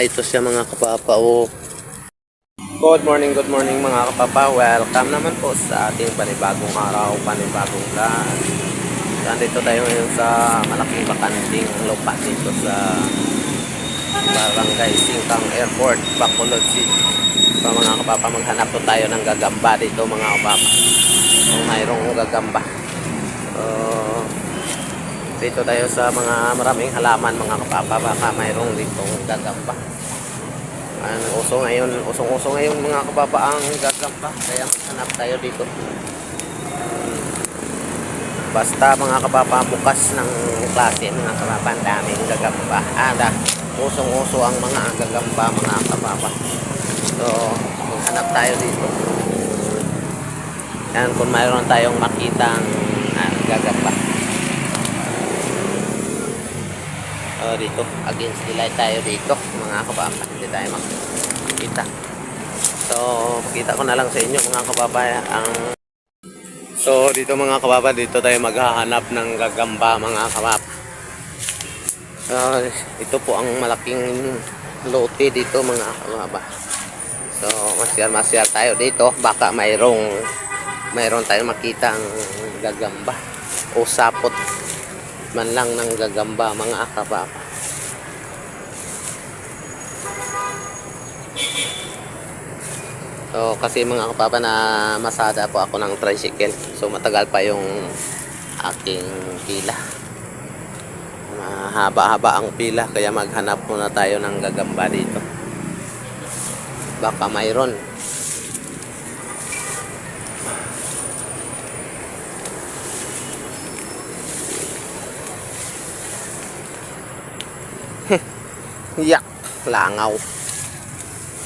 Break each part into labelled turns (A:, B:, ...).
A: Ito siya mga kapapa o Good morning, good morning mga kapapa. Welcome naman po sa ating panibagong araw, panibagong vlog. Nandito tayo ngayon sa malaking bakanting lupa dito sa Barangay Singkang Airport, Bacolod City. So mga kapapa, maghanap po tayo ng gagamba dito mga kapapa. Kung mayroong gagamba. So, dito tayo sa mga maraming halaman mga kapapa. Baka mayroong ditong gagamba. Ano, uso ngayon usong-uso ngayon mga kapapa ang gagamba. Kaya hanap tayo dito. Basta mga kapapa bukas ng klase mga kapapa ang daming gagamba. Ada usong-uso ang mga gagamba mga kapapa. So hanap tayo dito. Yan kung mayroon tayong makitang ah, gagamba Oh, dito. Against the tayo dito. Mga kababa hindi tayo makikita. So pakita ko na lang sa inyo mga kababa ang so dito mga kababa dito tayo maghahanap ng gagamba mga kababa so, ito po ang malaking lote dito mga kababa. So masyal tayo dito. Baka mayroong mayroon tayong makita ang gagamba o sapot man lang ng gagamba mga akababa. So kasi mga kapapa na masada po ako ng tricycle. So matagal pa yung aking pila. Mahaba-haba ang pila kaya maghanap muna tayo ng gagamba dito. Baka mayroon. Yak, langaw.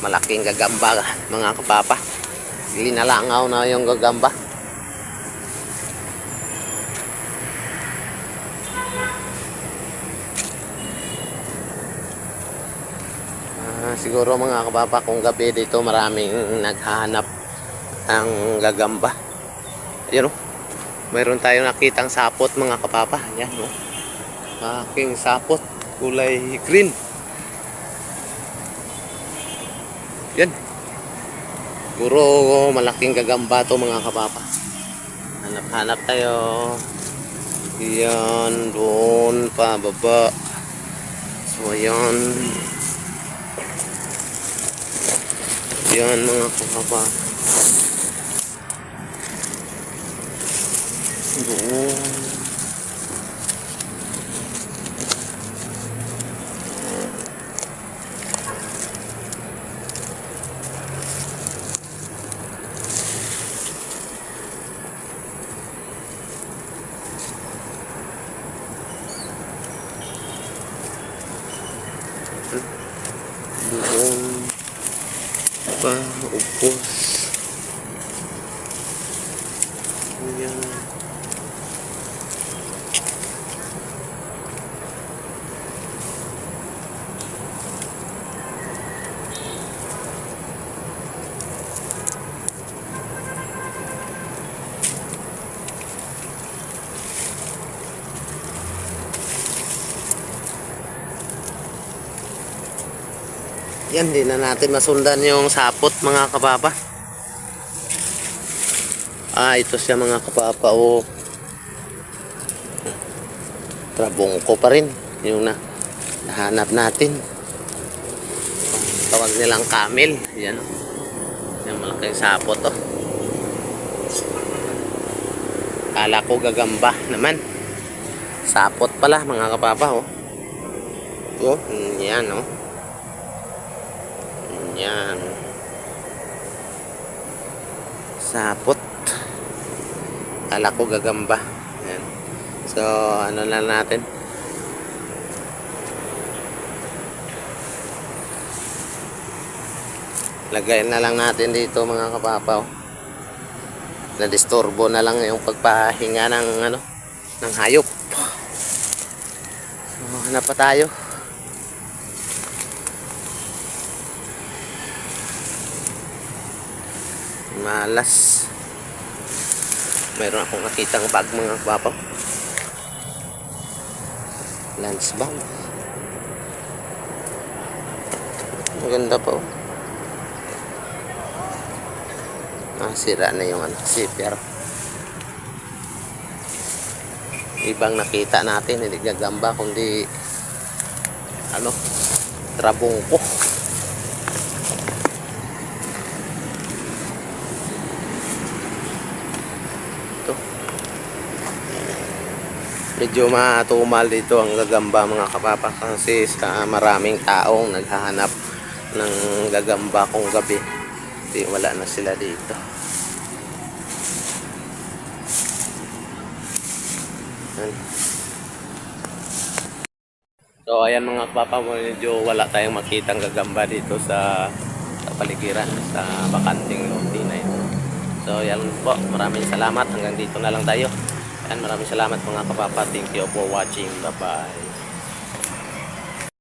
A: Malaking gagamba mga kapapa. Linalangaw na yung gagamba. Ah, siguro mga kapapa kung gabi dito maraming naghahanap ng gagamba. Ayun oh. Mayroon tayong nakitang sapot mga kapapa. Yan oh. Aking sapot kulay green. Yan. Puro malaking gagamba to mga kapapa. Hanap-hanap tayo. Yan, doon pa, baba. So, yan. Yan mga kapapa. Doon. Doon pa upos. Yan. Yan, di na natin masundan yung sapot mga kapapa. Ah, ito siya mga kapapa. O, trabong ko pa rin. Yung na, nahanap natin. Tawag nilang camel. Yan o. Yan malaking sapot o. Kala ko gagamba naman. Sapot pala mga kapapa o. Oh, yan o. Yan. Sapot. Kala ko gagamba. Yan. So, ano na natin. Lagay na lang natin dito mga kapapaw. Na-disturbo na lang yung pagpahinga ng ano, ng hayop. So, hanap pa tayo. Malas mayroon akong nakitang bag mga kapapaw lance bag Maganda po. Ah, sira na yung ano, zipper. Ibang nakita natin, hindi gagamba, kundi ano, trabong ko. Medyo matumal dito ang gagamba mga kapapa kasi sa maraming taong naghahanap ng gagamba kung gabi. Di wala na sila dito. So ayan mga kapapa, medyo wala tayong makitang gagamba dito sa, sa paligiran, sa bakanting loti na ito. So yan po, maraming salamat. Hanggang dito na lang tayo. Yan, maraming salamat mga kapapa. Thank you for watching. Bye-bye.